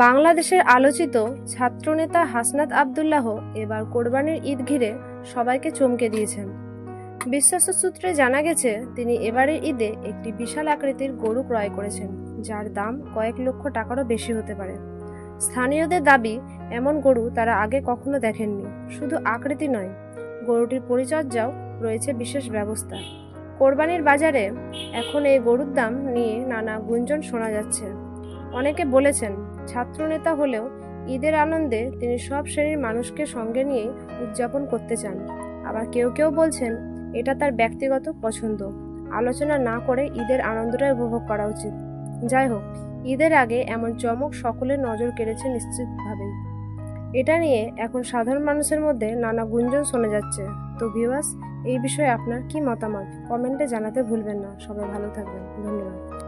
বাংলাদেশের আলোচিত ছাত্রনেতা হাসনাত আবদুল্লাহ এবার কোরবানির ঈদ ঘিরে সবাইকে চমকে দিয়েছেন। বিশ্বাস সূত্রে জানা গেছে, তিনি এবারের ঈদে একটি বিশাল আকৃতির গরু ক্রয় করেছেন, যার দাম কয়েক লক্ষ টাকারও বেশি হতে পারে। স্থানীয়দের দাবি, এমন গরু তারা আগে কখনো দেখেননি, শুধু আকৃতি নয়, গরুটির পরিচর্যাও রয়েছে বিশেষ ব্যবস্থা। কোরবানির বাজারে এখন এই গরুর দাম নিয়ে নানা গুঞ্জন শোনা যাচ্ছে। অনেকে বলেছেন ছাত্রনেতা হলেও ঈদের আনন্দে তিনি সব শ্রেণির মানুষকে সঙ্গে নিয়ে উদযাপন করতে চান। আবার কেউ কেউ বলছেন, এটা তার ব্যক্তিগত পছন্দ। আলোচনা না করে ঈদের আনন্দটা উপভোগ করা উচিত। যাই হোক, ঈদের আগে এমন চমক সকলের নজর কেড়েছে নিশ্চিতভাবেই। এটা নিয়ে এখন সাধারণ মানুষের মধ্যে নানা গুঞ্জন শোনা যাচ্ছে। তো ভিউয়ার্স এই বিষয়ে আপনার কি মতামত? কমেন্টে জানাতে ভুলবেন না। সবাই ভালো থাকবেন। ধন্যবাদ।